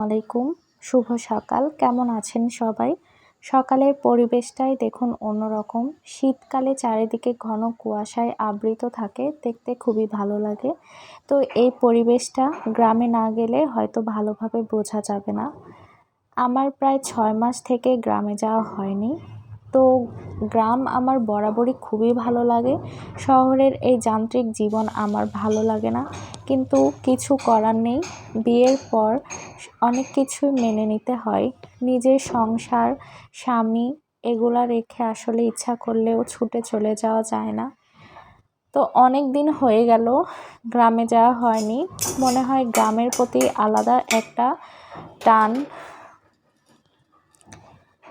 আলাইকুম। শুভ সকাল। কেমন আছেন সবাই? সকালের পরিবেশটাই দেখুন অন্যরকম। শীতকালে চারিদিকে ঘন কুয়াশায় আবৃত থাকে, দেখতে খুবই ভালো লাগে। তো এই পরিবেশটা গ্রামে না গেলে হয়তো ভালোভাবে বোঝা যাবে না। আমার প্রায় ছয় মাস থেকে গ্রামে যাওয়া হয়নি। তো গ্রাম আমার বরাবরই খুবই ভালো লাগে। শহরের এই যান্ত্রিক জীবন আমার ভালো লাগে না। কিন্তু কিছু করার নেই। বিয়ের পর অনেক কিছুই মেনে নিতে হয়। নিজের সংসার, স্বামী এগুলা রেখে আসলে ইচ্ছা করলেও ছুটে চলে যাওয়া যায় না। তো অনেক দিন হয়ে গেল, গ্রামে যাওয়া হয়নি। মনে হয় গ্রামের প্রতি আলাদা একটা টান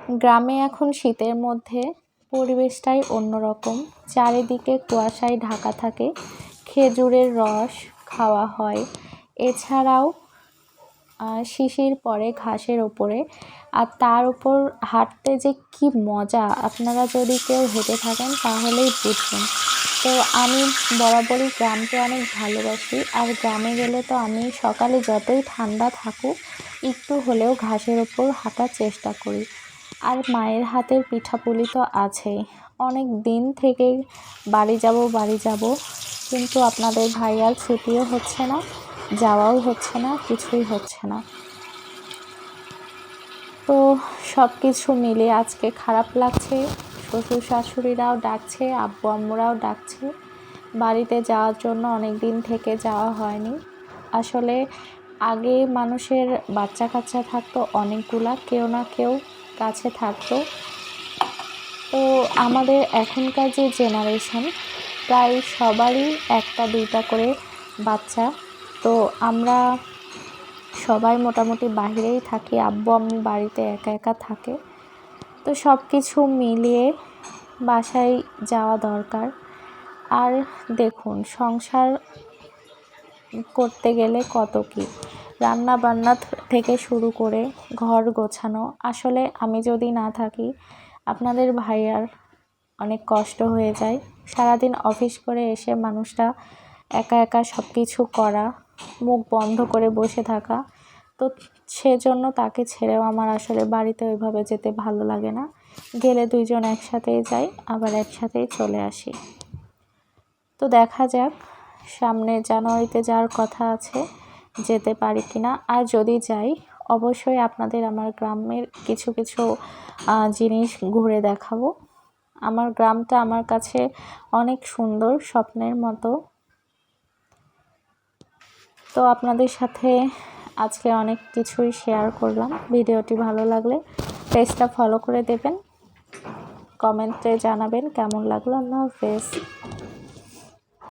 গ্রামে এখন শীতের মধ্যে পরিবেশটাই অন্যরকম। চারিদিকে কুয়াশায় ঢাকা থাকে, খেজুরের রস খাওয়া হয়। এছাড়াও শিশির পরে ঘাসের ওপরে। আর তার উপর হাঁটতে যে কি মজা! আপনারা যদি কেউ হেঁটে থাকেন তাহলেই বুঝবেন। তো আমি বরাবরই গ্রামকে অনেক ভালোবাসি। আর গ্রামে গেলে তো আমি সকালে যতই ঠান্ডা থাকুক, একটু হলেও ঘাসের ওপর হাঁটার চেষ্টা করি। আর মায়ের হাতের পিঠাপুলি তো আছেই। অনেক দিন থেকে বাড়ি যাব বাড়ি যাব, কিন্তু আপনাদের ভাইয়ার ছুটিও হচ্ছে না, যাওয়াও হচ্ছে না, কিছুই হচ্ছে না। তো সব কিছু মিলে আজকে খারাপ লাগছে, শ্বশুর শাশুড়িরাও ডাকছে, আব্বু আম্মুরাও ডাকছে। বাড়িতে যাওয়ার জন্য অনেক দিন থেকে যাওয়া হয়নি। আসলে আগে মানুষের বাচ্চা কাচ্চা থাকতো অনেকগুলা, কেউ না কেউ কাছে থাকতো। তো আমাদের এখনকার যে জেনারেশন প্রায় সবারই একটা দুইটা করে বাচ্চা। তো আমরা সবাই মোটামুটি বাহিরেই থাকি, আব্বু আম্মু বাড়িতে একা একা থাকে। তো সব কিছু মিলিয়ে বাসায় যাওয়া দরকার। আর দেখুন, সংসার করতে গেলে কত কী? রান্না বান্না থেকে শুরু করে ঘর গোছানো। আসলে আমি যদি না থাকি, আপনাদের ভাইয়ার অনেক কষ্ট হয়ে যায়। সারাদিন অফিস করে এসে মানুষটা একা একা সব কিছু করা, মুখ বন্ধ করে বসে থাকা, তো সেজন্য তাকে ছেড়েও আমার আসলে বাড়িতে ওইভাবে যেতে ভালো লাগে না। গেলে দুইজন একসাথেই যাই, আবার একসাথেই চলে আসি। তো দেখা যাক, সামনে জানুয়ারিতে যাওয়ার কথা আছে। যেতে পারি কি না? আর যদি যাই, অবশ্যই আপনাদের আমার গ্রামের কিছু কিছু জিনিস ঘুরে দেখাবো। আমার গ্রামটা আমার কাছে অনেক সুন্দর, স্বপ্নের মতো। তো আপনাদের সাথে আজকে অনেক কিছুই শেয়ার করলাম। ভিডিওটি ভালো লাগলে পেজটা ফলো করে দেবেন। কমেন্টে জানাবেন কেমন লাগল। আল্লাহ হাফেজ।